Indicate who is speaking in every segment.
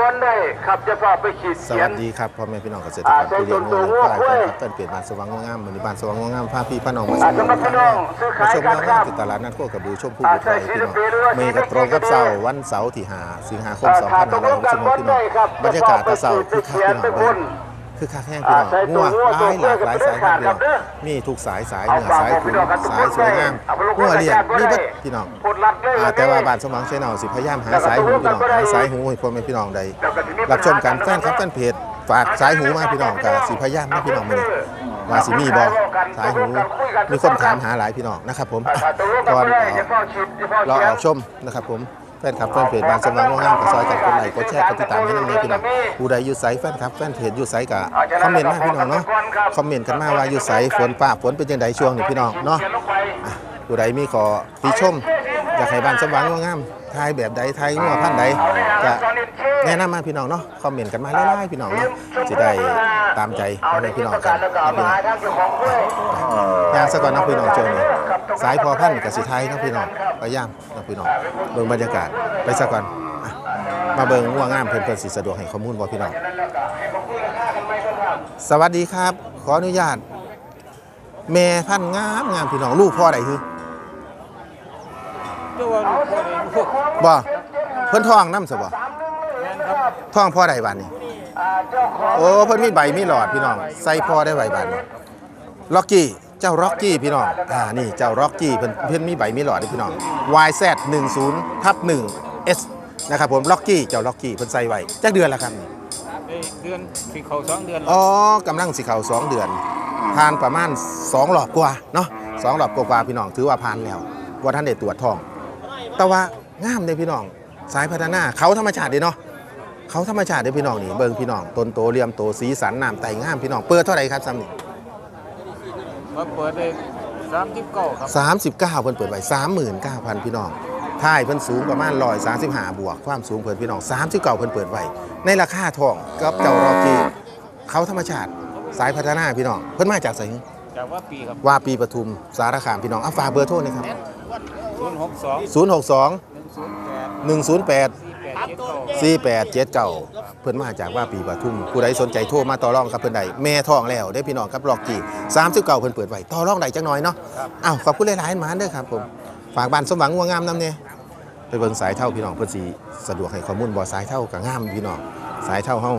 Speaker 1: บนได้ครับจะพาไปขีด
Speaker 2: ส
Speaker 1: เขีย
Speaker 2: วัน สดีครับพ่อแม่พี่น้องเกษตรก
Speaker 1: อ่าร
Speaker 2: ผู้เลี้ยง
Speaker 1: ใส่
Speaker 2: งู
Speaker 1: ตัว
Speaker 2: และควาย
Speaker 1: ตัว
Speaker 2: แฟนครับเต้นเปลี่ยนบ้านสว่างงามมือนี้บ้านสว่างงามพาพี่พาน้องมา
Speaker 1: อ่าสำหรับพี่น้องซื้อขาย
Speaker 2: ชม
Speaker 1: กัน
Speaker 2: งาน
Speaker 1: ครับ
Speaker 2: ที่ตลาดนัดโคกระบือชมผู้
Speaker 1: อ่า
Speaker 2: บุตรไร่พี่น้อง
Speaker 1: ใส่สีเหลือง
Speaker 2: มีกระตรงกับเสาร์วันเสาร์ที่5สิงหาคม
Speaker 1: อ่าขาดตรงกัน
Speaker 2: 2566พี่น้อง
Speaker 1: บนได้ครับ
Speaker 2: บรรยากาศตะเสาร์คือคักพี่น้อง
Speaker 1: ไปเขียนไปบน
Speaker 2: คือคักแห้งพี่น้อง
Speaker 1: อ่าใส่ตั
Speaker 2: งั
Speaker 1: ว
Speaker 2: ว
Speaker 1: งัว
Speaker 2: หลายหลากหลาย
Speaker 1: ตัว
Speaker 2: สายพันธุ์พี่น้อง
Speaker 1: เด้อ
Speaker 2: มีทุกสายสาย
Speaker 1: เอา
Speaker 2: เหนือ
Speaker 1: ฝาก
Speaker 2: สาย
Speaker 1: บอก
Speaker 2: ขุ
Speaker 1: พี่
Speaker 2: น
Speaker 1: น้องกันทุก
Speaker 2: สายสวยงาม
Speaker 1: เอาไปลง
Speaker 2: งัวเลี้ยง
Speaker 1: กระดาษ
Speaker 2: นี่เบิด
Speaker 1: ไว้
Speaker 2: พี่น้อง
Speaker 1: ปลดลัดเลย
Speaker 2: อ่าแต่ว่าบ้านสมหวังเชนแนลสิพยายามหาสายหูพี่น้องหาสายหูให้พ่อแม่พี่น้องได้รับชมกันแฟนครับแฟนเพจฝากสายหูมาพี่น้องกับสิพยายามให้พี่น้องมื้อนี้ว่าสิมีบ่สายหูมีคนถามหาหลายพี่น้องนะครับผม
Speaker 1: อ่าตกลงกัน
Speaker 2: ก่อน
Speaker 1: บ่ได้
Speaker 2: เอ่
Speaker 1: จะ
Speaker 2: อ
Speaker 1: พ่อชิดจะพ่อ
Speaker 2: เรา
Speaker 1: เขีย
Speaker 2: อนอกชมนะครับผมแฟนคลับแฟนเพจบ้านสมหวังงามกับซอยกันคนไหนก็แชร์กันติดตามให้น้องเลยพี่น้องผู้ใดอยู่ไสแฟนคลับแฟนเพจอยู่ไสกะคอมเมนต์มาพี่น้องเนาะคอมเมนต์กันมาว่าอยู่ไสฝนฟ้าฝนเป็นยังไงช่วงนี้พี่น้องเนาะผู้ใดมีขอติชมอยากให้บ้านสมหวังงาม ทายแบบใดทายงัวพันธุ์ใดก็แนะนำมาพี่น้องเนาะคอมเมนต์กันมาไล่ๆพี่น้องเนาะจะได้ตามใจ
Speaker 1: เอา
Speaker 2: พ่อ
Speaker 1: ใน
Speaker 2: แม่
Speaker 1: ที่
Speaker 2: พี่น้อง
Speaker 1: ต้อง
Speaker 2: กั
Speaker 1: กานรแล้วก็เอา
Speaker 2: นะพี่
Speaker 1: มา
Speaker 2: น้อง
Speaker 1: หาทางเจ้าของกล้วย
Speaker 2: ย่างสะก่อนนะพี่น้องเจอนี่สายพอพันธุ์กับสิไทยนะพี่น้องพยายามนะพี่น้องเบิ่งบรรยากาศไปสะก่อนอะมาเบิ่งงัวงามเพิ่นเพิ่นสิสะดวกให้ข้อมูลบ่พี่น้องสวัสดีครับ ขออนุญาตแม่พันธุ์งามงามพี่น้องลูกพ่อใดคือ
Speaker 3: เจ้าว่าลูกพ่อเองพวก
Speaker 2: บ่เพิ่นท้องนำซะบ่
Speaker 3: แม่นครับ
Speaker 2: ท้องพ่อใดบาดนี้ โอ้เพิ่นมีใบมีหลอดพี่น้อง ใส่พ่อได้ใบบาดนี้ล็อกกี้เจ้าล็อกกี้พี่น้องอ่านี่เจ้าล็อกกี้เพิ่นเพิ่นมีใบมีหลอดเด้อพี่น้อง YZ 10ทับ1 S นะครับผมล็อกกี้เจ้าล็อกกี้เพิ่นใส่ไว้จักเดือนละครับนี่
Speaker 3: ไอ้เดือนปีเขาสองเดือนแล้ว
Speaker 2: อ๋อกำลังสิเข้า2เดือนผ่านประมาณ2รอบกว่าเนาะสองรอบกว่าๆพี่น้องถือว่าผ่านแล้วว่าท่านได้ตรวจท้อง แต่ว่างามเด้อพี่น้อง สายพัฒนาเขาธรรมชาติเด้เนาะเขาธรรมชาติเด้อพี่น้องนี่เบิ่งพี่น้องต้นโตเรียมโตสีสันน้ำไตงามพี่น้องเปิดเท่าไหร่ครับซ้ำนี่
Speaker 3: มาเปิดเลยสามสิบเก้าครับ
Speaker 2: 39เพิ่นเปิดไว้39,000พี่น้องท้ายเพิ่นสูงประมาณ135บวกความสูงเพิ่นพี่น้อง39เพิ่นเปิดไว้ในราคาทองกับเจ้ารอกกี้เขาธรรมชาติสายพัฒนาพี่น้องเพิ่นมาจากไส
Speaker 3: จากว่าปีครับ
Speaker 2: ว่าปีปทุมสารคามพี่น้องอะฝากเบอร์โทรหนะครับ
Speaker 3: ศูนย์หกสอง
Speaker 2: 062
Speaker 3: หนึ่งศูนย์แปด
Speaker 2: 108
Speaker 3: สี่แปดเจ็ดเก้า
Speaker 2: 4879 เพิ่นมาจากว่าปีปทุม ผู้ใดสนใจโทรมาต่อรองกับเพิ่นได้แม่ท้องแล้วได้พี่น้องกับลอกกี้39เพิ่นเปิดไว้ต่อรองได้จักหน่อยเนาะอ้าวขอบคุณหลายๆหมานเด้อครับผมฝากบ้านสมหวังงัวงามนำเนี่ยไปเบิ่งสายเท่าพี่น้องเพิ่นสิสะดวกให้ข้อมูลบ่สายเท่าก็งามพี่น้องสายเท่าเฮา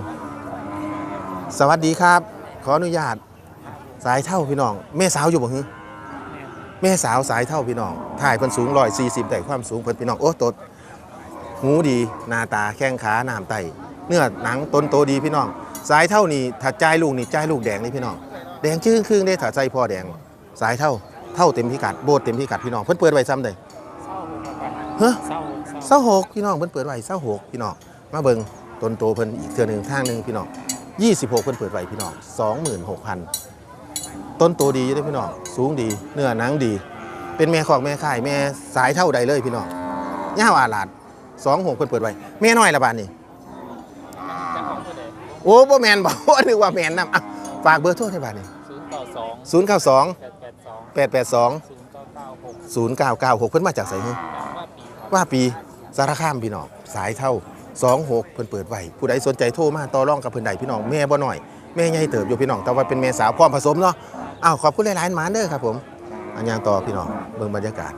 Speaker 2: สวัสดีครับ ขออนุญาต สายเท่าพี่น้องแม่สาวอยู่บ่ฮึแม่สาวสายเท่าพี่น้อง ถ่ายเพิ่นสูง140ได้ความสูงเพิ่นพี่น้อง โอ้ตดหูดีหน้าตาแข้งขาหนามไตเนื้อหนังต้นโตดีพี่น้อง สายเท่านี่ถ้าจ่ายลูกนี่จ่ายลูกแดงเลยพี่น้อง แดงชื่อครึ่งได้ถ้าใจพ่อแดง สายเท่าเท่าเต็มพิกัดโบดเต็มพิกัดพี่น้องเพิ่นเปิดไว้ซ้ำเลยเฮ้
Speaker 3: เศร้า
Speaker 2: เศร้าหกพี่น้องเพิ่นเปิดไว้เศร้าหกพี่น้องมาเบิ่งต้นโตเพิ่นอีกเทื่อหนึ่งทางหนึ่งพี่น้อง26 เพิ่นเปิดไว้พี่น้อง26,000 ต้นโตดีอยู่เด้อพี่น้องสูงดีเนื้อหนังดี เป็นแม่ขอกแม่ข่ายแม่สายเท่าใดเลยพี่น้องย่าวอาลาดสองหกเพิ่นเปิดไว้แม่น้อยละบาดนี่โอ้บ่แมนบ่นึกว่าแมนนำอะฝากเบอร์โทรให้บาดนี่
Speaker 3: ศูนย์เก้าสอง
Speaker 2: 092
Speaker 3: แปดแปดสอง
Speaker 2: 882
Speaker 3: ศูนย์เก้าเก้าหก
Speaker 2: 0996เพิ่นมาจากไสฮึ
Speaker 3: ว่าปี
Speaker 2: ว่าปีสารคามพี่น้องสายเท่า26เพิ่นเปิดไว้ผู้ใดสนใจโทรมาต่อรองกับเพิ่นได้พี่น้องแม่บ่น้อยแม่ใหญ่เติบอยู่พี่น้องแต่ว่าเป็นแม่สาวพร้อมผสมเนาะ อ้าวขอบคุณหลายๆหมาเด้อครับผมอันยังต่อพี่น้องเบิ่งบรรยากาศ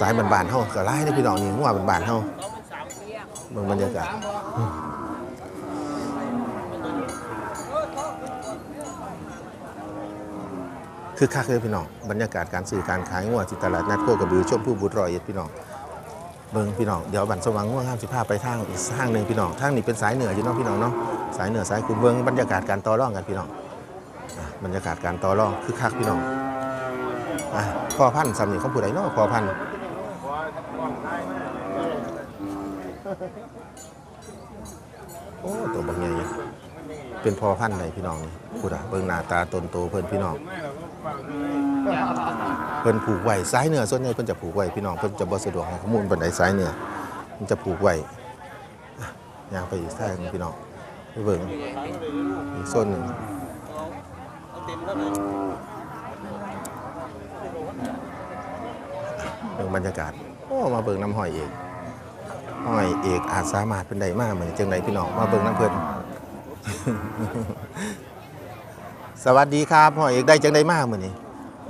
Speaker 2: สายบ้านๆเฮาก็หลายเด้พี่น้องนี่หัวบ้านๆเฮาเบิ่งบรรยากาศคือคักเลยพี่น้องบรรยากาศการซื้อการขายงัวที่ตลาดนัดโคกระบือชมพู่บุตรรอยเอ็ดพี่น้องเบิ่งพี่น้องเดี๋ยวบันสว่างง่วงห้ามสิพาไปทางอีกทางหนึ่งพี่น้องทางนี้เป็นสายเหนืออยู่เนาะพี่น้องเนาะสายเหนือสายคุณเบิ่งบรรยากาศการต่อรองกันพี่น้อง บรรยากาศการต่อรองคือคักพี่น้องอะพอพันธุ์สำนีเขาผู้ใดเนาะพอพันธุ์โอ้ตัวบางใหญ่เป็นพอพันธุ์ไหนพี่น้องนี่พูดอะเบิ่งหน้าตาตนโตเพิ่นพี่น้อง เพิ่นผูกไว้ซ้ายเหนือส่วนใหญ่เพิ่นจะผูกไว้พี่น้องเพิ่นจะบ่สะดวกให้ข้อมูลบันไดซ้ายเหนือมันจะผูกไว้ยางไปอีกทางหนึ่งพี่น้องไปเบิ่งอีกโซนหนึ่ง เบิ่งบรรยากาศโอ้มาเบิ่งน้ำห้อยเองมห้อยเอกอาจสามารถเป็นใดมากเหมือนจังไดพี่น้องมาเบิ่งน้ำเพิ่นสวัสดีครับห้อยเอกได้จังไดมากเหมือนนี้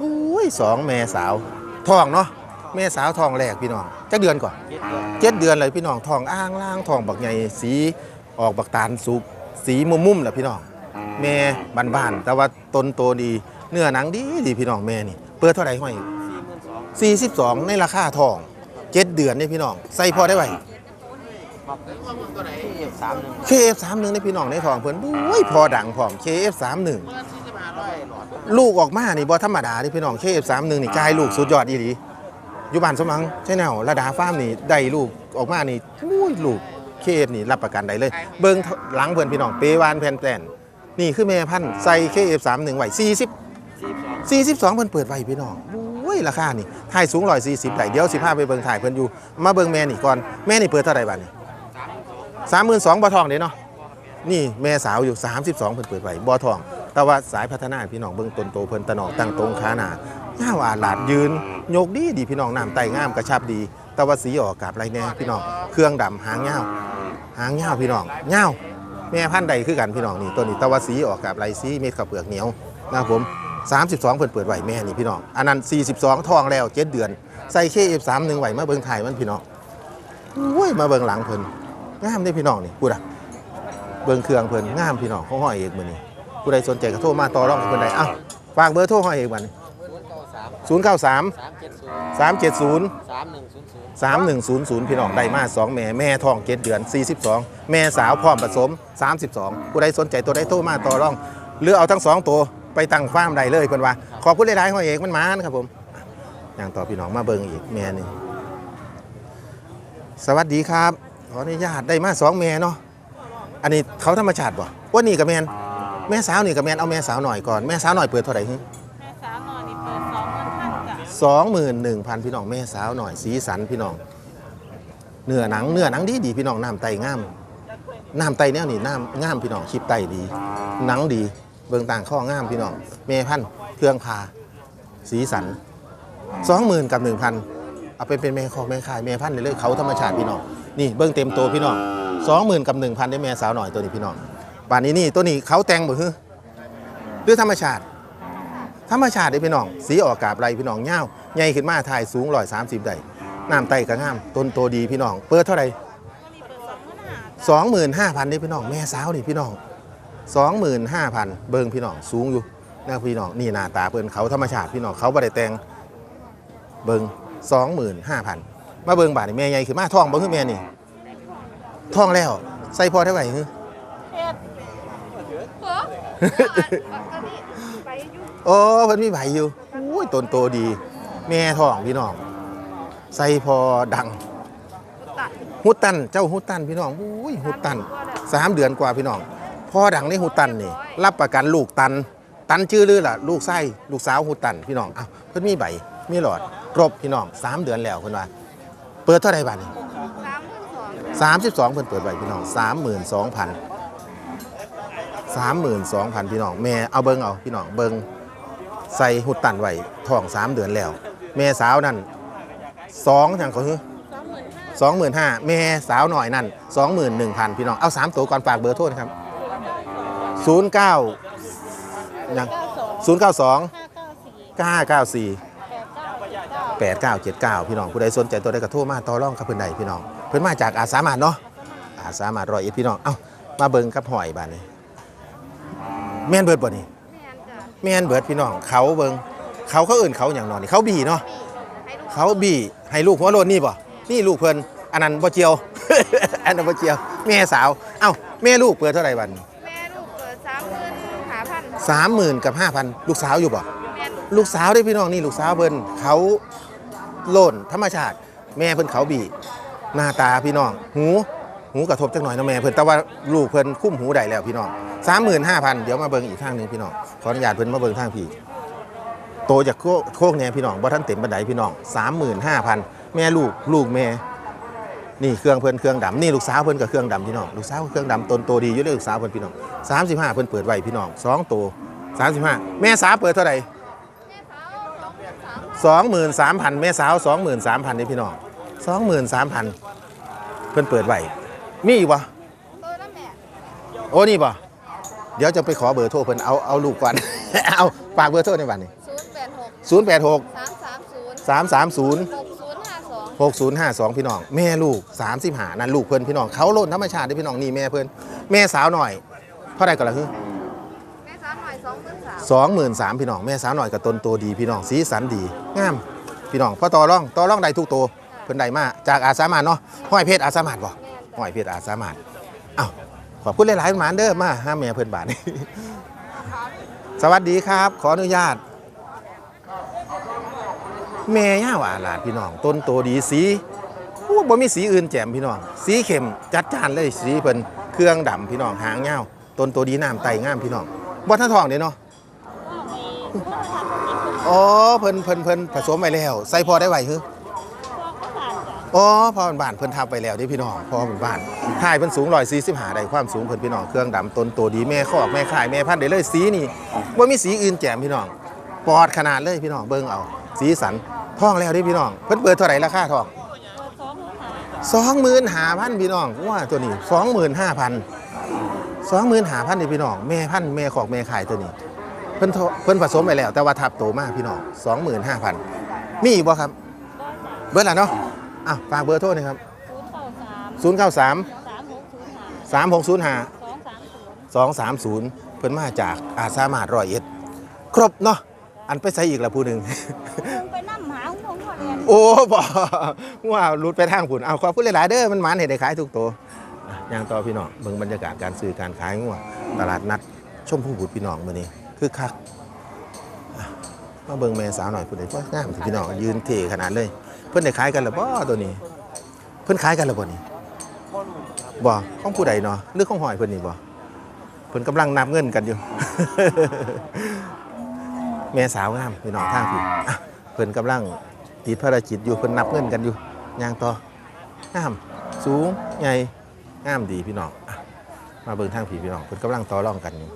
Speaker 2: อุ้ยสองแม่สาวทองเนาะแม่สาวทองแรกพี่น้องจักเดือนก่อนเจ็ดเดือนเลยพี่น้องทองอ้างล่างทองบักใหญ่สีออกบักตาลสุกสีมุมมุมแหละพี่น้อง แม่บ้านๆแต่ว่าต้นโตดีเนื้อหนังดีดีพี่น้องแม่นี่เปิดเท่าไหร่ห้อย42 ในราคาทอง7เดือนนี่พี่น้องใส่พอได้ไหว KF31 ในพี่น้องในทองเพิ่นบุ้ยพอดังพร้อม KF31 ลูกออกมานี่บ่ธรรมดาเดิพี่น้อง KF31 นี่กายลูกสุดยอดอีหลีอยู่บ้านสมังใช่แนวระดาฟ้ามนี่ได้ลูกออกมานี่อุ้ยลูก KF นี่รับประกันได้เลย เบิ่งหลังเพิ่นพี่น้องเปวานแผ่นแป้น นี่คือแม่พันธุ์ใส่ KF31 ไว้40 42เพิ่นเปิดไว้พี่น้องโอ้ยราคานี่ถ่ายสูง140ได้เดี๋ยวสิพาไปเบิ่งถ่ายเพิ่นอยู่ มาเบิ่งแม่นี่ก่อนแม่นี่เปิดเท่าไหร่บัดนี้32,000บ่ทองเด้เนาะนี่แม่สาวอยู่ 32 เพิ่นเปิดไว้บ่ทอง แต่ว่าสายพัฒนาพี่น้องเบิ่งต้นโตเพิ่นตะหนอกตั้งตรงขาหน้าหน้าอาหลาดยืนโยกดีดีพี่น้องน้ำไตงามกระชับดี แต่ว่าสีออกกับไรแน่พี่น้องเครื่องดำหางยาวหางยาวพี่น้องยาว แม่พันธุ์ใดคือกันพี่น้องนี่ตัวนี้ต่ว่าสีออกกับไรสีเม็ดข้าวเปลือกเหนียวนะครับผม 32 เพิ่นเปิดไหวแม่นี่พี่น้องอันนั้น 42 ทองแล้ว 7 เดือน ใส่เคเอฟสามหนึ่งไหวมาเบิ่งไทยมันพี่น้องโอ้ยมาเบิ่งหลังเพิ่นงามเด้พี่น้องนี่พูดอะเบิ่งเครื่องเพิ่นงามพี่น้องเของห้อยเอกมือนี้ผู้ใดสนใจก็โทรมาต่อรองกับเพิ่นได้อ้าวฝากเบอร์โทรห้อยเอก บัดนี้093 370 3100 พี่น้องได้มา2แม่แม่ท้อง7เดือน 42 แม่สาวพร้อมผสม 32 ผู้ใดสนใจตัวใดโทรมาต่อรอง หรือเอาทั้งสองตัวไปตั้งฟาร์มใดเลยเพิ่นว่า ขอบคุณหลายๆห้อยเอกมันมานะครับผม อย่างต่อพี่น้องมาเบิงอีกแม่หนึงสวัสดีครับ ขออนุญาตได้มาสองแม่เนาะอันนี้เขาธรรมชาติบ่ว่านี่กับแมนแม่สาวนี่กับแมนเอาแม่สาวหน่อยก่อนแม่สาวหน่อยเปิดเท่าไหร่
Speaker 4: แ21,000 พี่น้
Speaker 2: องแม่สาวหน่อยสีสันพี่น้อง เนื้อหนังเนื้อหนังดีดีพี่น้องน้ำไตง่ามน้ำไตแนวนี่น้ำงามพี่น้องคลิปไตดี หนังดีเบื้องต่างข้องามพี่น้องเมพันเครื่องพาสีสันสองหมื่นกับหนึ่งพันเอาไปเป็นเมคอเม่ขายเมพันเรื่อยเขาธรรมชาติพี่น้องนี่เบื้องเต็มตัวพี่น้องสองหมื่นกับหนึ่งพันได้แม่สาวหน่อยตัวนี้พี่น้องป่านนี้นี่ตัวนี้เขาแต่งบ่ฮึด้วยธรรมชาติ ธรรมชาติได้พี่น้อง สีออกกาบไรพี่น้องเงาวใหญ่ขึ้นมาถ่ายสูงร้อยสามสิบได้น้ำไตกระงามต้นโตดีพี่น้อง เปิดเท่าไหร่
Speaker 4: ตัวนี้เปิดสองหมื่นห้า
Speaker 2: สองหมื่นห้าพันได้พี่น้อง แม่สาวนี่พี่น้องสองหมื่นห้าพันเบิ่งพี่น้องสูงอยู่นะพี่น้องนี่หน้าตาเปิ้นเขาธรรมชาติพี่น้องเขาบ่ได้แต่งเบิ่งสองหมื่นห้าพันมาเบิ่งบาทนี่แม่ใหญ่ขึ้นมาท้องบ่คือแม่นี่ท้องแล้วใส่พอเท่าไหร่ฮึ โอ้เพิ่นมีใบอยู่อุ้ยต้นโตดี แม่ท้องพี่น้อง ใส่พอดัง
Speaker 4: ตัด
Speaker 2: ฮุตตันเจ้าฮุตตันพี่น้องอุ้ยฮุตตันสามเดือนกว่าพี่น้องพ่อดังในฮุตตันนี่ รับประกันลูกตัน ตันชื่อลือล่ะ ลูกไส้ลูกสาวฮุตตันพี่น้องอ้าวเพิ่นมีใบมีหลอดครบพี่น้องสามเดือนแล้วเพิ่นว่าเปิดเท่าไหร่บาทนี่
Speaker 4: สามหมื่นสอง
Speaker 2: สามสิบสองเพิ่นเปิดไว้พี่น้องสามหมื่นสองพันสามหมื่นสองพันพี่น้องแม่เอาเบิ้งเอาพี่น้องเบิ้ง ใส่ฮุตตันไว้ท้องสามเดือนแล้ว แม่สาวนั่นสองอย่างก็คือ
Speaker 4: สองหมื่นห้า
Speaker 2: สองหมื่นห้าแม่สาวหน่อยนั่นสองหมื่นหนึ่งพันพี่น้อง เอาสามตัวก่อนฝากเบอร์โทษนะครับศูนย์เก้ายัง
Speaker 4: เก้าง
Speaker 2: ศูนย์เก้าสอง
Speaker 4: ห้าเก้าสี่
Speaker 2: เก้าเก้าสี่
Speaker 4: แปดเก้าเจ็ดเก้า
Speaker 2: พี่น้องผู้ใดสนใจตัวใดก็โทรมาต่อรองกับเพื่อนใดพี่น้อง เพื่อนมาจากอาสามาเนาะอาสามาร้อยเอ็ดพี่น้อง เอ้ามาเบิ่งกับหอยบานนี้แม่นเบิดบ่นี่
Speaker 4: แม่นจ้ะ
Speaker 2: แม่นเบิดพี่น้องเขาเบิ่งเขาเขาเอื่นเขาอย่างนอนนี่เขาบีเนาะ
Speaker 4: ให้ลูก
Speaker 2: เขาบีให้ลูกหัวโลนนี่บ่นี่ลูกเพิ่นอันนั้นบ่เจียว อันนั้นบ่เจียว แม่สาว เอ้าแม่ลูกเปิดเท่าไหร่บัดนี้
Speaker 4: แม่ลูกเปิดสามหมื่นหาพัน
Speaker 2: สามหมื่นกับห้าพันลูกสาวอยู่บ่
Speaker 4: แม่ลูก
Speaker 2: ลูกสาวได้พี่น้องนี่ลูกสาวเพิ่นเขาโล่นธรรมชาติ แม่เพิ่นเขาบีหน้าตาพี่น้อง หู หูกระทบจักหน่อยนะแม่เพิ่นแต่ว่าลูกเพิ่นคุ้มหูได้แล้วพี่น้องสามหมื่นห้าพันเดี๋ยวมาเบิ่งอีกทางหนึ่งพี่น้องขออนุญาตเพิ่นมาเบิ่งทางพี่โตจากโคกเนี่พี่น้องบ่ทันเต็มบันไดพี่น้องสามหมื่นห้าพันแม่ลูกลูกแม่ นี่เครื่องเพิ่นเครื่องดำนี่ลูกสาวเพิ่นกับเครื่องดำพี่น้องลูกสาวเครื่องดำตนโตดีอยู่เลยลูกสาวเพิ่นพี่น้องสามสิบห้าเพิ่นเปิดไว้พี่น้องสองโตสามสิบห้าแม่สาวเปิดเท่าไหร่สองหมื่นสามพันแม่สาวสองหมื่นสามพันนี่พี่น้องสองหมื่นสามพันเพิ่นเปิดไว้ มีอีกบ่
Speaker 4: ตัวน้ำแม่
Speaker 2: โอ้นี่บ่เดี๋ยวจะไปขอเบอร์โทรเพิ่นเอาเอาลูกก่อน เอาฝากเบอร์โทรในวันนี้
Speaker 4: ศูนย์แปดหก
Speaker 2: 086
Speaker 4: สามสามศูนย์
Speaker 2: 330
Speaker 4: หกศูนย์ห้าสอง
Speaker 2: 6052พี่น้อง แม่ลูก35นั่นลูกเพิ่นพี่น้องเขาโลดธรรมชาติเด้อพี่น้องนี่แม่เพิ่นแม่สาวหน่อยเท่าใดก่อนล่ะคือ
Speaker 4: แม่สาวหน่อยสองหมื่นสาม
Speaker 2: 23,000พี่น้องแม่สาวหน่อยกับตนโตดีพี่น้องสีสันดีงามพี่น้องพอต่อรองต่อรองได้ทุกตัวเพิ่นได้มาจากอาสามารถเนาะห้อยเพชรอาสามารถบ่
Speaker 4: แม่น
Speaker 2: ห้อยเพชรอาสามารถเอ้าขอบคุณหลายๆหมานเด้อมาห้าแม่เพิ่นบาทสวัสดีครับ ขออนุญาต แม่ย่าหวานหลาดพี่น้อง ต้นโตดีสีอู้บ่มีสีอื่นแจ่มพี่น้อง สีเข้มจัดจ้านเลยสีเพิ่นเครื่องดำพี่น้องหางยาวต้นโตดีน้ำไตงามพี่น้องบ่ทันทองเด้เนาะอ๋อเพิ่นเพิ่นเพิ่นผสมไว้แล้ว ใส่พอได้ไหวคือ อ๋อพ่อเป็นบ้านเพิ่นทับไปแล้วเด้พี่น้องพ่อเป็นบ้านถ่ายเพิ่นสูง145ได้ความสูงเพิ่นพี่น้องเครื่องดำต้นโตดีแม่คอกแม่ข่ายแม่พันธุ์ได้เลยสีนี่บ่ามีสีอื่นแจ่มพี่น้องปอดขนาดเลยพี่น้องเบิ่งเอาสีสันทองแล้วเดิพี่น้องเพิ่นเปิดเท่าไหร่ราคาทองสองหมื่นห้าพันพี่น้องว่าตัวนี้สองหมื่นห้าพันสองหมื่นห้าพันนี่พี่น้องแม่พันแม่ขอกแม่ขายตัวนี้ เพิ่นเพิ่นผสมไปแล้ว แต่ว่าทับโตมากพี่น้องสองหมื่นห้าพันมีอีกบ่ครับ เบิร์ดละเนาะ อะฝากเบอร์โทรหน่อยครับ
Speaker 5: ศูนย์เก้าสาม
Speaker 2: ศูนย์เก้าสาม
Speaker 5: สามหกศูนย์ห้า
Speaker 2: สามหกศูนย์ห้า
Speaker 5: สองสามศูนย์
Speaker 2: สองสามศูนย์เพิ่นมาจากอาสามารถร้อยเอ็ดครบเนาะอันไปใส่อีกละผู้หนึ่ง
Speaker 5: มึงไปนั่งหาหงหัวเรียน
Speaker 2: โอ้บ่ว่ารุดไปทางผุนเอาขอบคุณหลายๆเด้อมันหมานเห็ดได้ขายทุกตัวอะย่างต่อพี่น้องเบิ่งบรรยากาศการซื้อการขายงัวตลาดนัดชมพู่บุตรพี่น้องมื้อนี้คือคักอะมาเบิ่งแม่สาวหน่อยผู้ใดก็งามสิพี่น้องยืนเท่ขนาดเลย เพิ่นได้ขายกันแล้วบ่ตัวนี้ เพิ่นขายกันแล้วบ่นี่บ่ของผู้ใดเนาะหรือของหอยเพิ่นนี่บ่เพิ่นกำลังนับเงินกันอยู่ แม่สาวงามพี่น้องทางพี่อะเพิ่นกำลังติดภารกิจอยู่เพิ่นนับเงินกันอยู่ย่างต่องามสูงใหญ่งามดีพี่น้องอะมาเบิ่งทางพี่พี่น้องเพิ่นกำลังต่อรองกันอยู่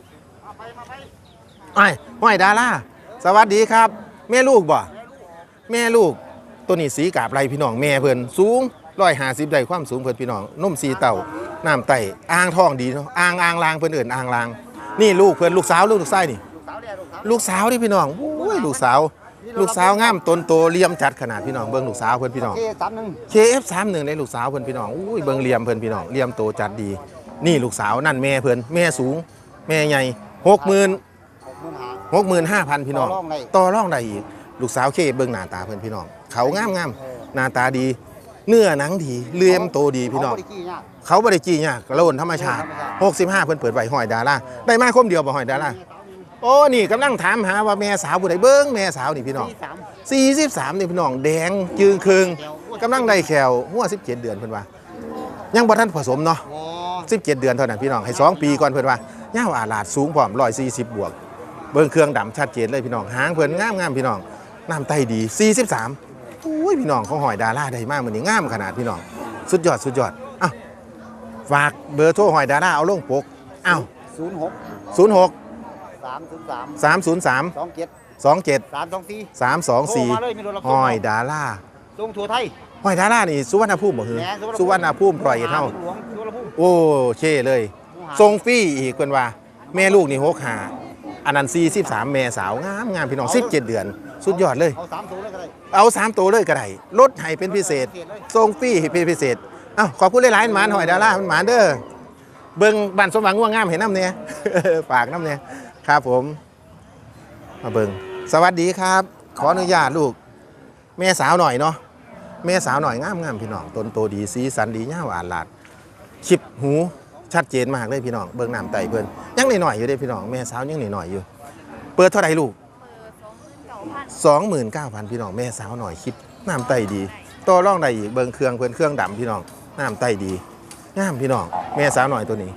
Speaker 2: ไอ้ห้อยดาราสวัสดีครับ แม่ลูกบ่แม่ลูก ตัวนี้สีกาบไรพี่น้องแม่เพิ่นสูงร้อยห้าสิบได้ความสูงเพิ่นพี่น้องนุ่มสีเต่าน้ำไตอ่างทองดีเนาะอ่างอ่างลางเพิ่นเอื่นอ่างลาง นี่ลูกเพิ่นลูกสาวลูกลูกชายนี่ ลูกสาวที่พี่น้องโอ้ยลูกสาว ลูกสาวงามตนโตเลี่ยมจัดขนาดพี่น้องเบิ่งลูกสาวเพิ่นพี่น้อง
Speaker 1: เอสามหนึ่ง
Speaker 2: KF31 ในลูกสาวเพิ่นพี่น้องอุ้ยเบิ่งเลี่ยมเพิ่นพี่น้องเลี่ยมโตจัดดี นี่ลูกสาวนั่นแม่เพิ่นแม่สูง แม่ใหญ่60,000
Speaker 1: หกหมื่นหา
Speaker 2: 65,000พี่น้อง
Speaker 1: ต่อรองได้
Speaker 2: ต่อรองได้อีกลูกสาวเคเบิ่งหน้าตาเพิ่นพี่น้อง เขางามงามหน้าตาดี เนื้อหนังดีเลี่ยมโตดีพี่น้อง
Speaker 1: เขาบริกี้ยาก
Speaker 2: เขาบริจีเนี่ยกระโลนธรรมชาติ65 เพิ่นเปิดไว้หอยดาราได้มาคมเดียวบ่หอยดาราโอ้นี่กำลังถามหาว่าแม่สาวผู้ใดเบิ้งแม่สาวนี่พี่น้อง
Speaker 1: สี่สาม
Speaker 2: 43นี่พี่น้องแดงจึงครึงกำลังได้แขวหัว17 เดือนเพิ่นว่ายังบ่ทันผสมเนาะ
Speaker 1: อ๋อ
Speaker 2: 17 เดือนเท่านั้นพี่น้องให้สองปีก่อนเพิ่นว่าย่าวอาลาดสูงพร้อม140 บวก เบิ่งเครื่องดำชัดเจนเลยพี่น้องหางเพิ่นงามๆพี่น้องน้ำไตดี 43 อุ้ยพี่น้องของหอยดาราได้มากมื้อนี้งามขนาดพี่น้อง สุดยอดสุดยอดอ้าวฝากเบอร์โทรหอยดาราเอาลงปกอ้าว
Speaker 1: ศูนย์หก
Speaker 2: 06
Speaker 1: สามศูนย์สาม
Speaker 2: 303
Speaker 1: สองเจ็ด
Speaker 2: 27
Speaker 1: สามสองสี่
Speaker 2: 324
Speaker 1: โทรมาเลยมีรถรับ
Speaker 2: ห
Speaker 1: ส่ง
Speaker 2: อยดารา
Speaker 1: ส่งทั่วไทย
Speaker 2: หอยดารานี่สุวรรณภูมิบ่คือ
Speaker 1: แหน่
Speaker 2: สุวรรณภูมิปล่อยเท่า
Speaker 1: หลวงสุวรรณภูมิ
Speaker 2: โอ้เช่เลยทรงฟรี่อีกเพิ่นว่า แม่ลูกนี่หกหาอันนั้น43แม่สาวงามงามพี่น้อง17เดือน สุดยอดเลย
Speaker 1: เอาสามตัวเลยก็ได้
Speaker 2: เอาสามตัวเลยก็ได้ลดให้เป็นพิเศษทรงฟรี่ให้เป็นพิเศษเอ้าขอบคุณหลายๆหมานหอยดารามันหมานเด้อเบิ่งบ้านสมหวังง่วงงามเห็นน้ำเนี่ยฝากน้ำเนี่ยครับผมมาเบิ่งสวัสดีครับ ขออนุญาตลูก แม่สาวหน่อยเนาะแม่สาวหน่อยงามงามๆพี่น้องต้นโตดีสีสันดีย่าหวานหลาดชิบหูชัดเจนมากเลยพี่น้องเบิ่งน้ำไตเพิ่นยังหน่อยๆอยู่เด้พี่น้องแม่สาวยังหน่อยๆอยู่ เปิดเท่าไหร่ลูก 29,000 พี่น้องแม่สาวหน่อยคิดน้ำไตดีต่อร่องได้อีกเบิ่งเครื่องเพิ่นเครื่องดำพี่น้องน้ำไตดีงามพี่น้องแม่สาวหน่อยตัวนี้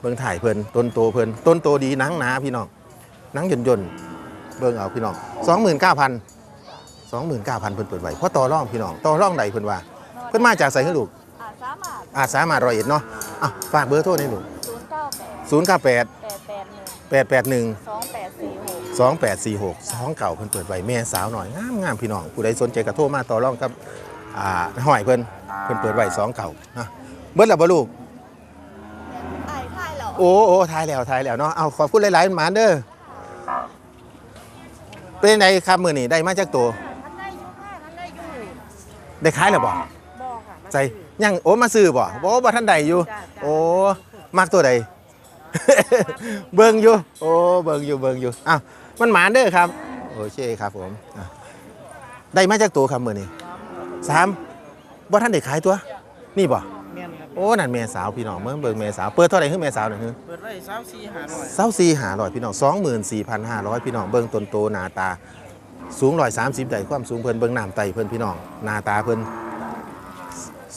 Speaker 2: เบิ่งถ่ายเพิ่นต้นโตเพิ่นต้นโตดีหนังหนาพี่น้องหนังย่นๆเบิ่งเอาพี่น้อง29,000 29,000เพิ่นเปิดไว้เพราะต่อร่องพี่น้องต่อร่องใดเพิ่นว่า เพิ่นมาจากไสให้ลูก
Speaker 4: อาสามารถ
Speaker 2: อาจสามารถร้อยเอ็ดเนาะอะฝากเบอร์โทรให้ลูก
Speaker 4: ศูนย์เก้าแปด
Speaker 2: 098
Speaker 4: แปดแปดหนึ่ง
Speaker 2: 881
Speaker 4: สองแปดสี่หก
Speaker 2: 2846สองเก่าเพิ่นเปิดไว้แม่สาวหน่อยงามงามพี่น้องผู้ใดสนใจก็โทรมาต่อรองกับอ่าหอยเพิ่นเพิ่นเปิดไว้สองเก่านะเบิดแล้วบ่ลูก
Speaker 5: ไอ้ไข่เหรอ
Speaker 2: โอ้โอ้ทายแล้วทายแล้วเนาะเอาขอบคุณหลายๆหมาเด้อเป็นไงครับมื้อนี้ได้มาจากตัว
Speaker 5: มันได้อยู่ค่ะมันได้อยู่
Speaker 2: ได้ขายแล้วบ่
Speaker 5: บอกค่ะมัน
Speaker 2: ใจยังโอ้มาซื้อบ่บ่บ่ทันใดอยู่
Speaker 5: จ้ะจ้ะ
Speaker 2: โอ้มักตัวใด เบิ่งอยู่ โอ้ เบิ่งอยู่ เบิ่งอยู่ อ้าว มันหมาเด้อครับ โอเคครับผมอะได้มาจากตัวครับมื้อนี้สามบ่ทันได้ขายตัว นี่บ่
Speaker 3: แม่นครับ
Speaker 2: โอ้นั่นแม่สาวพี่น้องเบิ่งเบิ่งแม่สาวเปิดเท่าไหร่คือแม่สาวนั่นคือ
Speaker 3: เปิดไว้สามสี่ห้าร้อย
Speaker 2: เศร้าสี่หาร้อยพี่น้องสองหมื่นสี่พันห้าร้อยพี่น้องเบิ้งต้นโตหน้าตา สูงร้อยสามสิบได้ความสูงเพิ่นเบิ้งน้ำไตเพิ่นพี่น้องหน้าตาเพิ่น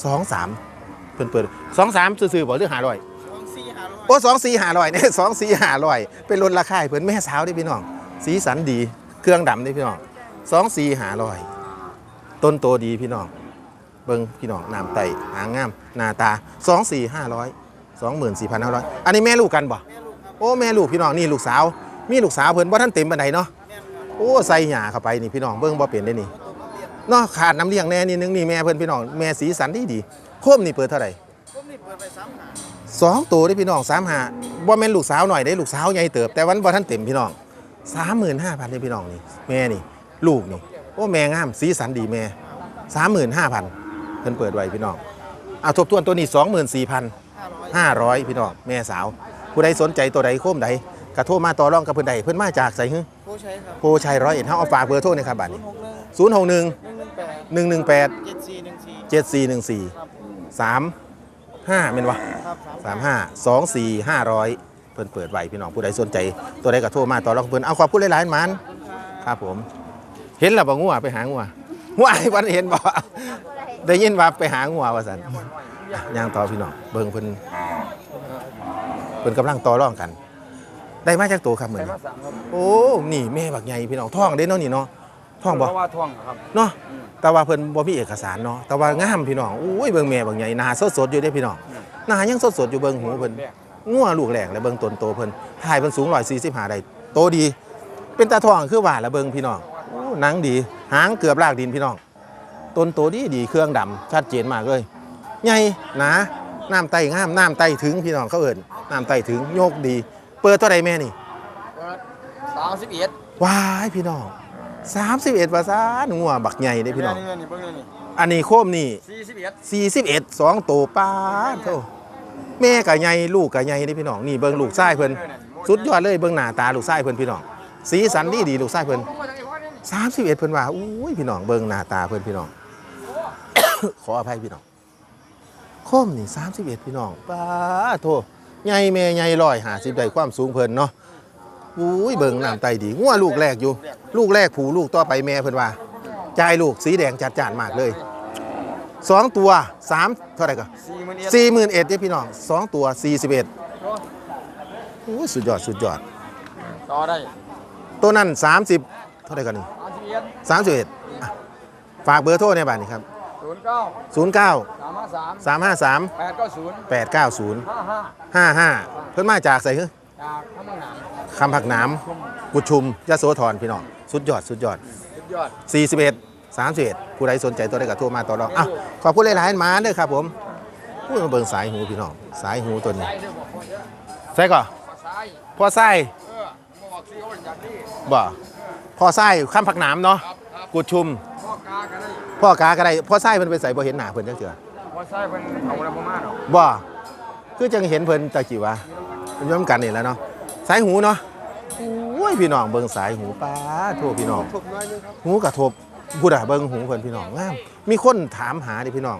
Speaker 2: สองสามเพิ่นเปิดสองสามซื่อๆบอกเรื่องหาร้อย
Speaker 3: สองสี่ห้าร้อย
Speaker 2: โอ้สองสี่หาร้อยเนี่ยสองสี่หาร้อยเป็นรถราคาให้เพิ่นแม่สาวเด้พี่น้อง สีสันดี เครื่องดำเด้พี่น้องสองสี่หาร้อย ต้นโตดีพี่น้อง เบิ้งพี่น้องน้ำไตหางงามหน้าตาสองสี่ห้าร้อยสองหมื่นสี่พันห้าร้อยอันนี้แม่ลูกกันบ่โอ้แม่ลูกพี่น้องนี่ลูกสาว มีลูกสาวเพิ่นบ่าท่านเต็มปานใดเนาะโอ้ใส่หญ้าเข้าไปนี่พี่น้องเบิ่งบ่เป็นได้นี่เนาะขาดน้ำเลี้ยงแน่นิดนึงนี่แม่เพิ่นพี่น้องแม่สีสันดีดีโคมนี่เปิดเท่าไหร่
Speaker 3: ผมนี่เปิดไว้สามหา
Speaker 2: สองตัวได้พี่น้องสามหาบ่แม่นลูกสาวหน่อยได้ลูกสาวใหญ่เติบแต่วันบ่ท่านเต็มพี่น้อง สามหมื่นห้าพันได้พี่น้องนี่แม่นี่ ลูกนี่โอ้แม่งามสีสันดีแม่สามหมื่นห้าพันเพิ่นเปิดไว้พี่น้องเอาทบทวนตัวนี้สองหมื่นสี่พัน
Speaker 3: ห้าร้อย
Speaker 2: 500พี่น้องแม่สาว ผู้ใดสนใจตัวใดโคมใดกระโทรมาต่อรองกับเพิ่นใดเพิ่นมาจากไสฮึ
Speaker 3: ผู้ใช้ครับ
Speaker 2: โพชัยร้อยเอ็ดเฮาเอาฝากเบอร์โทรหนะครับบัดนี้
Speaker 3: ศูนย์หกหนึ่ง
Speaker 2: 061
Speaker 3: หนึ่งหนึ่งแปด
Speaker 2: 118
Speaker 3: เจ็ดสี่หนึ่งสี่
Speaker 2: 7414
Speaker 3: ครับ
Speaker 2: 35แม่นวะ
Speaker 3: ครับสาม
Speaker 2: 35 24 500 เพิ่นเปิดไว้พี่น้องผู้ใดสนใจ ตัวใดก็โทรมาต่อรองกับเพิ่นเอาขอบคุณหลายๆหมันครับผม เห็นแล้วบ่งัวไปหางัวงัวไอ้วันเห็นบ่ได้ยินว่าไปหางัวว่าซั่นย่างต่อพี่น้องเบิ่งเพิ่นเพิ่นกำลังต่อรองกัน ได้มาจากตัวครับมื้อนี้
Speaker 3: สามครับ
Speaker 2: โอ้นี่แม่บักใหญ่พี่น้องท้องเด้เนาะนี่เนาะท้องบ่
Speaker 3: เพราะว่าท่องครับ
Speaker 2: เนาะแต่ว่าเพิ่นบ่มีเอกสารเนาะแต่ว่างามพี่น้องอุ้ยเบิ่งแม่บักใหญ่หน้าสดๆอยู่เด้พี่น้องหน้ายังสดๆอยู่เบิ่งหูเพิ่น งัวลูกแหลกและเบิ่งต้นโตเพิ่นถ่ายเพิ่นสูง145ได้โตดี เป็นตาท้องคือว่าละเบิ่งพี่น้องโอ้หนังดีหางเกือบลากดินพี่น้องต้นโตดีดีเครื่องดำชัดเจนมากเลยใหญ่หนาน้ำไตงามน้ำไตถึงพี่น้องเขาเอิ้นน้ำไตถึงโยกดี เปิดเท่าใดแม่นี่
Speaker 3: สามสิบเอ็ด
Speaker 2: ว้ายพี่น้อง31ภาษาหนูบักใหญ่เด้พี่น้อง
Speaker 3: นี่นี่เบิ่งนี่
Speaker 2: อันนี้โคมนี่
Speaker 3: สี่สิบเอ็ด
Speaker 2: 41 2ตัวป้าดโธ่ แม่กับใหญ่ลูกกับใหญ่เด้พี่น้องนี่เบิ่งลูกชายเพิ่นสุดยอดเลยเบิ่งหน้าตาลูกชายเพิ่นพี่น้องสีสันดีดีลูกชายเพิ่น31เอ็ดเพิ่นว่าอุ้ยพี่น้องเบิ่งหน้าตาเพิ่นพี่น้อง ขออภัยพี่น้องโคมนี่31พี่น้องป้าโธ่ใหญ่แม่ใหญ่150ได้ความสูงเพิ่นเนาะอุ้ยเบิ่งน้ำไตดีงัวลูกแรกอยู่ ลูกแรกผูลูกต่อไปแม่เพิ่นว่าจ่ายลูกสีแดงจัดจานมากเลย สองตัวสามเท่าไหร่ก็
Speaker 3: สี่หมื่นเอ็ด
Speaker 2: สี่หมื่นเอ็ดเนี่ยพี่น้องสองตัวสี่สิบเอ็ดโอ้ยสุดยอดสุดยอด
Speaker 3: ต่อได้
Speaker 2: ตัวนั้นสามสิบเท่าไหร่กันนี่
Speaker 3: สามสิบเอ็ด
Speaker 2: สามสิบเอ็ดฝากเบอร์โทรในบ้านนี้ครับ
Speaker 3: ศูนย์เก้า
Speaker 2: ศูนย์เก้า
Speaker 3: สามห้าสาม
Speaker 2: สามห้าสาม
Speaker 3: แปดเก้าศูนย์
Speaker 2: แปดเก้าศูนย์
Speaker 3: ห้าห้า
Speaker 2: ห้าห้าเพิ่นมาจากใส่คือ
Speaker 3: จากข้างหน้า
Speaker 2: คำผักหน้ำกุดชุมยะโสธรพี่น้องสุดยอดสุดยอด
Speaker 3: สุดยอด
Speaker 2: สี่สิบเอ็ด สามสิบเอ็ดผู้ใดสนใจตัวใดก็โทรมาต่อรองอะขอบคุณหลายๆหมาเด้อครับผมพูดมาเบิ่งสายหูพี่น้องสายหูตัวนี้
Speaker 3: ใส่เสื้อบอกคนเยอะ
Speaker 2: ใส่ก่อน
Speaker 3: ใส่
Speaker 2: พอไส้
Speaker 3: เออบอกซีโอนอย่างนี้
Speaker 2: บ่พอไส้ข้ามผักหนามเนาะ
Speaker 3: ครับครับ
Speaker 2: กุดชุม
Speaker 3: พ่อกากันได้
Speaker 2: พ่อกาก็ได้พ่อไส้เพิ่นไปใส่บ่เห็นหน้าเพิ่นจังเทื่อ
Speaker 3: ว่าใส่เป็นเอาอะไรประมาณหรอ
Speaker 2: บ่คือจังเห็นเพิ่นตะกี้วะเป็นย้อมกันนี่แหล้วเนาะสายหูเนาะโอ้ยพี่น้องเบิ่งสายหูป้าโทษพี่น้อง
Speaker 3: ถูกน้อยนึงครับ
Speaker 2: หูกระทบ พูดอะเบิ่งหูเพิ่นพี่น้องงามมีคนถามหาดิพี่น้อง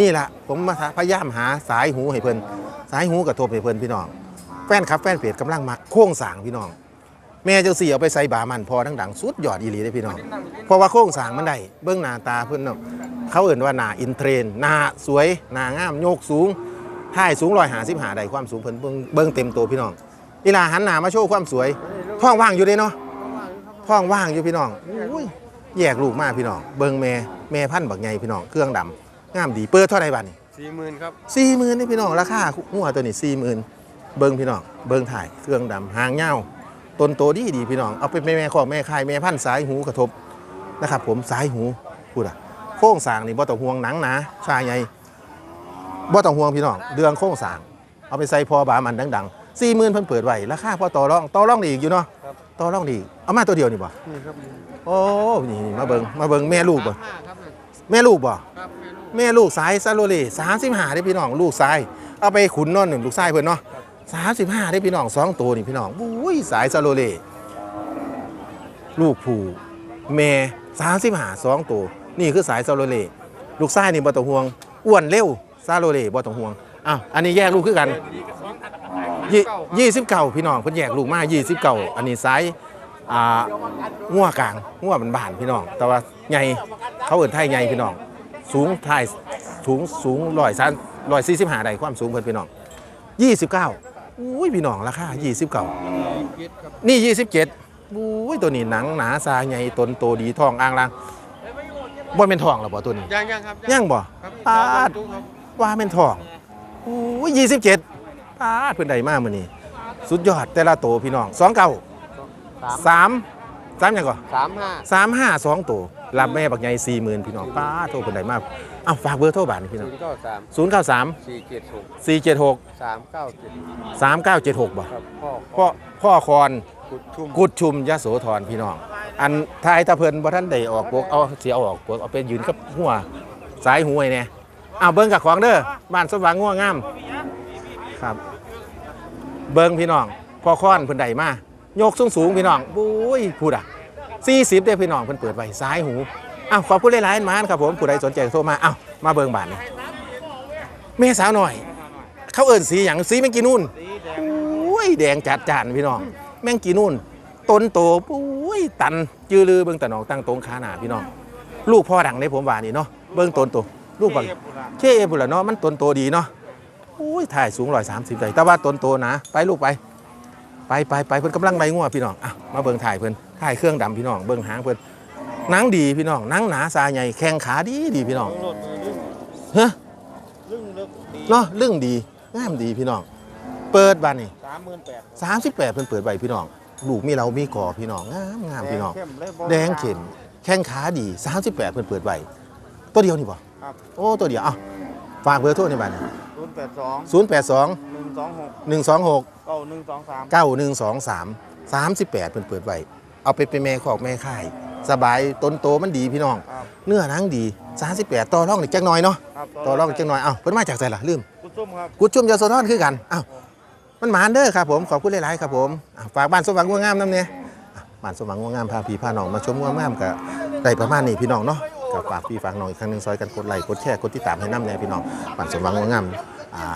Speaker 2: นี่แหละผมมาพยายามหาสายหูให้เพิ่นสายหูกระทบให้เพิ่นพี่น้อง แฟนครับแฟนเพจกำลังมักโค้งสางพี่น้อง แม่เจ้าสี่เอาไปใส่บามันพอทั้งดังสุดยอดอีหลีได้พี่น้อง เพราะว่าโครงสางมันได้เบื้องหน้าตาเพิ่นเนาะเขาเอ่นว่าหน้าอินเทรนหน้าสวยหน้างามโยกสูงท่ายสูงร้อยหาสิบหาได้ความสูงเพิ่นเบิ่งเบิ่งเต็มตัวพี่น้องอีหลาหันหน้ามาโชว์ความสวยท้องว่างอยู่เด้เนาะท้องว่างอยู่พี่น้องอุ้ย แยกลูกมาพี่น้อง เบิ่งแม่แม่พันธุ์บักใหญ่พี่น้อง เครื่องดำงามดีเปิดเท่าไหร่บัดนี้
Speaker 3: สี่หมื่นครับ
Speaker 2: สี่หมื่นนี่พี่น้องราคาหัวตัวนี้สี่หมื่นเบิ้งพี่น้อง เบิ้งถ่ายเครื่องดำหางเงาต้นโตดีดีพี่น้องเอาไปแม่แม่ของแม่คายแม่พันธุ์สายหูกระทบนะครับผมสายหูพูดอะโค้งสร้างนี่บ่ต้องห่วงหนังหนาชายใหญ่บ่ต้องห่วงพี่น้องเรื่องโครงสร้าง เอาไปใส่พอบามันดังๆ สี่หมื่นเพิ่นเปิดไว้ราคาพอต่อรองต่อรองได้อีกอยู่เนาะต่อรองได้อีกเอามาตัวเดียวนี่บ่
Speaker 3: นี่ครับ
Speaker 2: โอ้นี่นี่มาเบิ่งมาเบิ่งแม่ลูกบ่
Speaker 3: ห้าครับเนี่ย
Speaker 2: แม่ลูกบ่
Speaker 3: ครับแม่ลูก
Speaker 2: แม่ลูกสายซาโลเลสามสิบห้าได้พี่น้องลูกสายเอาไปขุนนอนหนึ่งลูกสายเพื่อนเนาะสามสิบห้าได้พี่น้องสองตัวนี่พี่น้องบุ้ยสายซาโลเลลูกผูแม่สามสิบห้าสองตัวนี่คือสายซาโลเลลูกสายนี่บ่ต้องห่วงอ้วนเร็วซาโลเลบ่ต้องห่วงอ้าวอันนี้แยกลูกคือกันยี่ ยี่สิบเก้าพี่น้องเพิ่นแยกลูกมายี่สิบเก้าอันนี้สายอ่างัวกลางงัวบานๆพี่น้อง แต่ว่าใหญ่เขาเอิ้นไทยใหญ่พี่น้อง สูงทายสูงสูงร้อยสามร้อยสี่สิบห้าได้ความสูงเพิ่นพี่น้องยี่สิบเก้าอุ้ยพี่น้องราคายี่สิบเก้า
Speaker 3: คิดครับ
Speaker 2: นี่ยี่สิบเจ็ดอุ้ยตัวนี้หนังหนาซาใหญ่ตนโตดีทองอ่างลางบ่เป็นทองหรอบ่ตัวนี้
Speaker 3: ยังยังครับ
Speaker 2: ยังบ่
Speaker 3: ครับ
Speaker 2: ปาด
Speaker 3: ตู้ครับ
Speaker 2: ว่าเป็นทองอุ้ยยี่สิบเจ็ด ปาดเพิ่นได้มากมื้อนี้สุดยอดแต่ละโตพี่น้องสองเก้าสามสามหยังก่อน
Speaker 3: สามห้า
Speaker 2: สามห้าสองตัวรับแม่บักใหญ่สี่หมื่นพี่น้องป้าดโทรเพิ่นได้มากอ้าวฝากเบอร์โทรบาทนี่พี่
Speaker 3: ศู
Speaker 2: น้อง
Speaker 3: นย์เก้าสาม
Speaker 2: ศูนย์เก้าสาม
Speaker 3: สี่เจ็ดหก
Speaker 2: สี่เจ็ดหก
Speaker 3: สามเก้าเจ็ด
Speaker 2: สามเก้าเจ็ดหกบ่
Speaker 3: ครับพ่อ
Speaker 2: พ่อพ่อคอน
Speaker 3: กุดชุ่ม
Speaker 2: กุดชุมยโสธรพี่น้อง อันทายตะเพิ่นบ่ท่านได้ออกปกเอาเสียเอาออกปกเอาไปยืนกับหัวสายหวยแน่อ้าวเบิ่งกับของเด้อบ้านสว่างง่วงงามครับ เบิ่งพี่น้องพ่อคอนเพิ่นได้มาโยกสูงสูงพี่น้องบุ้ยพูดอะ40เด้พี่น้องเพิ่นเปิดไว้ซ้ายหูอ้าวขอบคุณหลายๆมานครับผมผู้ใดสนใจโทรมาอ้าวมาเบิ่งบานนี่แม่สาวหน่อย เขาเอิ้นสีหยังสีแมงกีนูนอุ้ยแดงจัดจานพี่น้อง แมงกีนูนต้นโตปุ้ยตันจือลือเบิ่งตะหนองตั้งตรงขาหนาพี่น้อง ลูกพ่อดังในผมว่านี่เนาะเบิ่งต้นโตลูกบังเคเอบุนละเนาะมันต้นโตดีเนาะ อุ้ยถ่ายสูงร้อยสามสิบได้แต่ว่าต้นโตนะ ไปลูกไป ไปไปไปเพิ่นกำลังไล่งัวพี่น้องอะมาเบิ่งถ่ายเพิ่นถ่ายเครื่องดำพี่น้อง เบิ่งหางเพิ่นหนังดีพี่น้องหนังหนาซาใหญ่แข้งขาดีดีพี่น้องฮะ
Speaker 1: ลึ่งลึกดี
Speaker 2: เนาะเรื่องดีงามดีพี่น้อง เปิดบ้านนี่
Speaker 1: สามหมื่นแปด
Speaker 2: สามสิบแปดเพิ่นเปิดใบพี่น้องลูกมีเรามีก่อพี่น้องงามงามพี่น้อง
Speaker 1: เข้มเลยบ่
Speaker 2: แดงเข็มแข้งขาดีสามสิบแปดเพิ่นเปิดใบตัวเดียวนี่บ่
Speaker 1: ครับ
Speaker 2: โอ้ตัวเดียวเอ้าฝากเบอร์โทรในบ้าน
Speaker 1: ศูนย์แปดสอง
Speaker 2: ศูนย์แปดสอง
Speaker 1: หนึ่งสองหก
Speaker 2: หนึ่งสองหก
Speaker 1: เก้าหนึ่งสองสาม
Speaker 2: เก้าหนึ่งสองสามสามสิบแปดเพิ่นเปิดใบเอาไปเป็นแม่ขอกแม่ค่าย สบายต้นโตมันดีพี่น้อง
Speaker 1: ครับ
Speaker 2: เนื้อหนังดีสามสิบแปดต่อร่องนี่จักหน่อยเนาะ
Speaker 1: ครับ
Speaker 2: ต่อร่องจักหน่อยเอ้าเพิ่นมาจากไสล่ะลืม
Speaker 1: กุส้มครับ
Speaker 2: กุดชุมยาโซทอนคือกันอ้าวมันหมานเด้อครับผม ขอบคุณหลายๆครับผมอะฝากบ้านสมหวังงัวงามน้ำเนี่ยอะบ้านสมหวังงัวงามพาพี่พาน้องมาชมงัวงามกับได้ประมาณนี้พี่น้องเนาะ กับฝากพี่ฝากน้องอีกครั้งหนึ่งซอยกันกดไลค์กดแชร์กดติดตามให้น้ำเนี่ยพี่น้องบ้านสมหวังงัวงามอ่า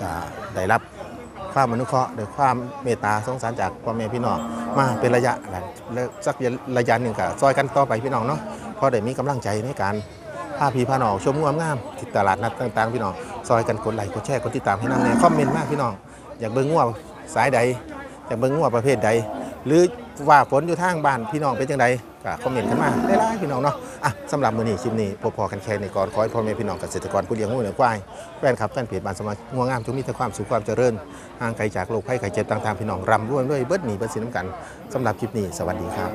Speaker 2: ก็ได้รับความมนุเคราะห์ด้ความเมตตาสงสารจากพ่อแม่พี่น้องมาเป็นระยะหลังแล้วสักระยะหนึ่งก็ซอยกันต่อไปพี่น้องเนาะพอได้มีกำลังใจในการพาพี่พาน้องชมงามงามที่ตลาดนัดต่างๆพี่น้องซอยกันกดไลค์กดแชร์กดติดตามให้น้ำในคอมเมนต์มากพี่น้องอยากเบิ่งงัวสายใดอยากเบิ่งงัวประเภทใด หรือว่าฝนอยู่ทางบ้านพี่น้องเป็นจังใด ก็คอมเมนต์กันมาได้หลาพี่น้องเนาะอะสำหรับมื้อนี้คลิปนี้พอๆกันแค่ในก่อนขอให้พ่อแม่พี่น้องเกษตรกรผู้เลี้ยงงูเลี้ยงควายแฟนคลับแฟนเพจบ้านสมางัวงามจงมีแต่ความสุขความเจริญห่างไกลจากโรคภัยไข้เจ็บต่างๆพี่น้องรำรวยด้วยเบิดหนีเบิดสินน้ำกันสำหรับคลิปนี้สวัสดีครับ